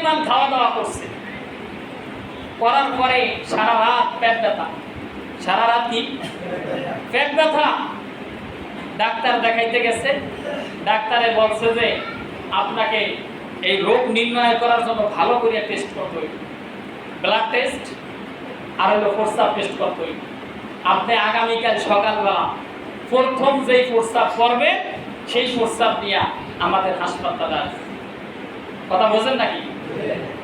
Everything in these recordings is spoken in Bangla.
পরিমাণ খাওয়া দাওয়া করছে। করার পরে সারা রাত পেট ব্যথা। সারা রাত কি? পেট ব্যথা। ডাক্তার দেখাইতে গেছে। ডাক্তারে বলছে যে, আপনাকে এই রোগ নির্ণয় করার জন্য ভালো করে টেস্ট করতে হইবে। ব্লাড টেস্ট আর হলো প্রস্তাব টেস্ট করতে হইবে। আপনি আগামীকাল সকালবেলা প্রথম যেই প্রস্তাব করবেন সেই প্রস্তাব নিয়ে আমাদের হাসপাতালে আসবে। কথা বোঝেন নাকি?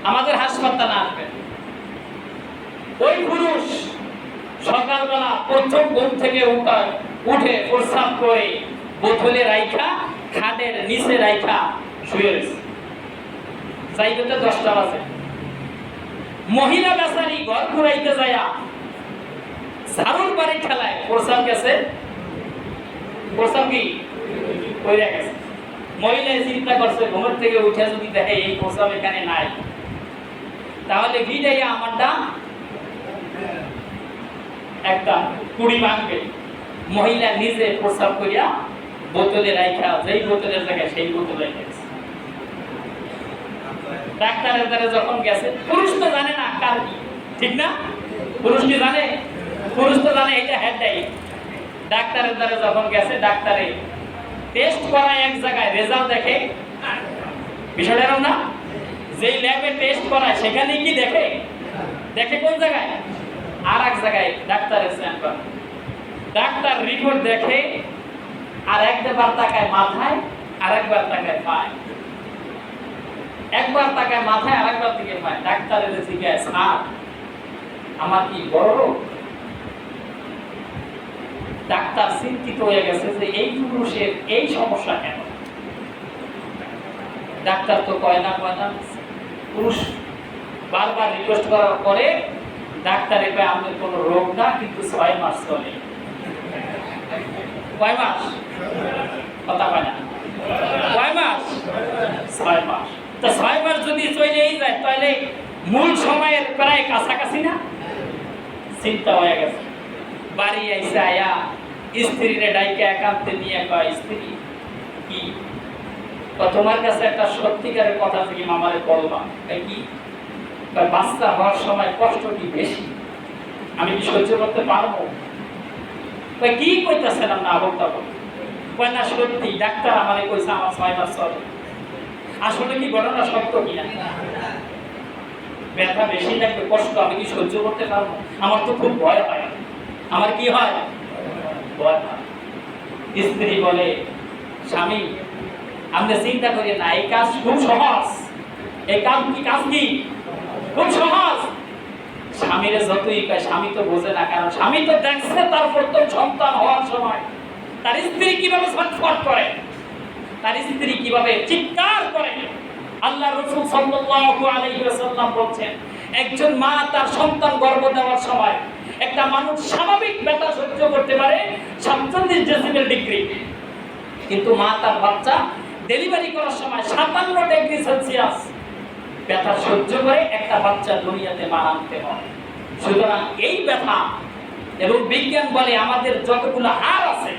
আমাদের হাসপাতালে আসবেন ওই পুরুষ সকালবেলা প্রথম ঘুম থেকে উঠা উঠে প্রস্রাব করে বোতলে রাইখা, খাটের নিচে রাইখা শুয়ে রয়েছে। যাইবে দশটা বাজে। মহিলা বেচারি ঘর ঘুরাইতে যায়া ঝাড়ুর বাড়ি খেলায় প্রস্রাব গেছে। প্রস্রাব কি? গেছে। মহিলা চিন্তা করছে, ঘুমের থেকে উঠে যদি দেখে এই প্রস্রাব এখানে নাই, তাহলে ভিড়াইয়া আমারটা একটা কুড়ি ভাঙবে। মহিলা নিজে প্রস্রাব করিয়া বোতলে রাইখা, যেই বোতলের জায়গায় সেই বোতলে ডাক্তারের দ্বারা যখন গেছে, পুরুষ তো জানে না কার কি, ঠিক না? পুরুষ কি জানে? পুরুষ তো জানে এটা হেড ডাই। ডাক্তারের দ্বারা যখন গেছে, ডাক্তারে টেস্ট করা এক জায়গায় রেজাল্ট দেখে। বিষয়টা এরকম না? যেই ল্যাবে টেস্ট করায়, সেখানে কি দেখে? দেখে কোন জায়গায়? আর এক জায়গায় ডাক্তারের করে ডাক্তার রিপোর্ট দেখে, আর একবার তাকায় মাথায় আর একবার তাকায় পায়। একবার তাকায় মাথায় আর একবার দিকে পায়। ডাক্তারের জিজ্ঞাসা আমার কি বড় রোগ? ডাক্তার চিন্তিত হয়ে গেছে যে এই পুরুষের এই সমস্যা কেন? ডাক্তার তো কয় না কয় না। পুরুষ বারবার রিকোয়েস্ট করার পরে ডাক্তারে কয় আমাদের কোনো রোগ না, কিন্তু ছয় মাস চলে। কয় মাস? কথা কয় না। কয় মাস? ছয় মাস। তো ছয় মাস যদি চলেই যায়, তাহলে মূল সময়ের প্রায় কাছাকাছি না? চিন্তা হয়ে গেছে। বাড়ি আইসে আয়া স্ত্রীরে ডাইকে একান্তে নিয়ে কয়, স্ত্রী, কি? তোমার কাছে একটা সত্যিকারের কথা থেকে মামারে বললাম তাই কি? বাচ্চা হওয়ার সময় কষ্ট কি বেশি? আমি কি সহ্য করতে পারব? কয় কি কইতাছিলাম না বলতে কয়, না, সত্যি, ডাক্তার আমারে কইছে আমার ছয় মাস চলে আসলে কি ঘটনা সত্য কিনা? ব্যথা বেশি লাগবে, কষ্ট, আমি কি সহ্য করতে পারব? আমার তো খুব ভয় হয়। আমার কি হয়? স্ত্রী বলে, স্বামী আমরা চিন্তা করি না, এই কাজ খুব সহজ। এই কাজ কি কাজ কি? খুব সহজ। স্বামীরে যতই কয়, স্বামী তো বোঝে না, কারণ স্বামী তো দেখছে তার প্রথম সন্তান হওয়ার সময়। তার স্ত্রী কীভাবে ছটফট করে? তার স্ত্রী কীভাবে চিৎকার করে? আল্লাহ রসুল সাল্লাল্লাহু আলাইহি ওয়াসাল্লাম বলছেন, একজন মা তার সন্তান গর্ভ দেওয়ার সময় একটা মানুষ স্বাভাবিক ব্যথা সহ্য করতে পারে সাতচল্লিশ ডেসিবেল ডিগ্রি কিন্তু মা তার বাচ্চা ডেলিভারি করার সময় সাতান্ন ডিগ্রি সেলসিয়াস ব্যথা সহ্য করে একটা বাচ্চা দুনিয়াতে মা আনতে হয়। সুতরাং এই ব্যথা এবং বিজ্ঞান বলে আমাদের যতগুলো হাড় আছে,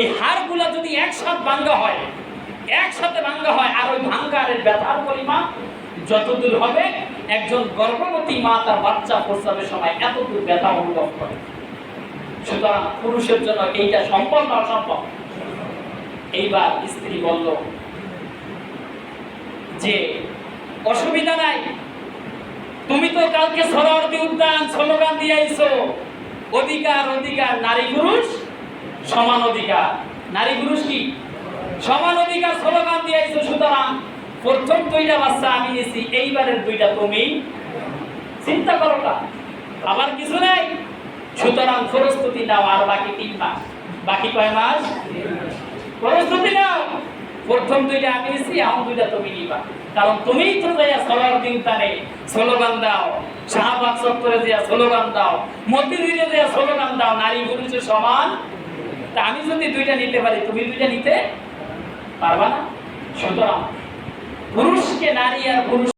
এই হাড়গুলো যদি একসাথে ভাঙ্গা হয়, একসাথে ভাঙ্গা হয়, আর ওই ভাঙ্গারের ব্যথার পরিমাণ যতদূর হবে একজন গর্ভবতী মা তার বাচ্চা প্রস্রাবের সময় এতদূর ব্যথা অনুভব করে। সুতরাং পুরুষের জন্য এইটা সম্ভব না অসম্ভব? এইবার স্ত্রী বলল, যে, অসুবিধা নাই। তুমি তো কালকে সরারদি উদ্যান, স্লোগান দিয়ে আইছো, অধিকার অধিকার, নারী পুরুষ, সমান অধিকার। নারী পুরুষ কি? সমান অধিকার, স্লোগান দিয়ে আইছো, সুতরাং প্রথম দুইটা বাচ্চা আমি নিছি এইবারের দুইটা তুমি। চিন্তা করো না আবার কিছু নাই। সুতরাং প্রস্তুতি নাও, আর বাকি তিন মাস। বাকি কয় মাস? প্রস্তুতি নাও। প্রথম দুইটা আমি নিছি এখন দুইটা তুমি নিবা। কারণ তুমিই তো যাইয়া সলার দিন তানে স্লোগান দাও, শাহবাগ চত্বরে দিয়া স্লোগান দাও, মতিঝিলে যাইয়া স্লোগান দাও, নারী পুরুষের সমান। তা আমি যদি দুইটা নিতে পারি, তুমি দুইটা নিতে পারবা না? সুতরাং পুরুষকে নারী আর পুরুষ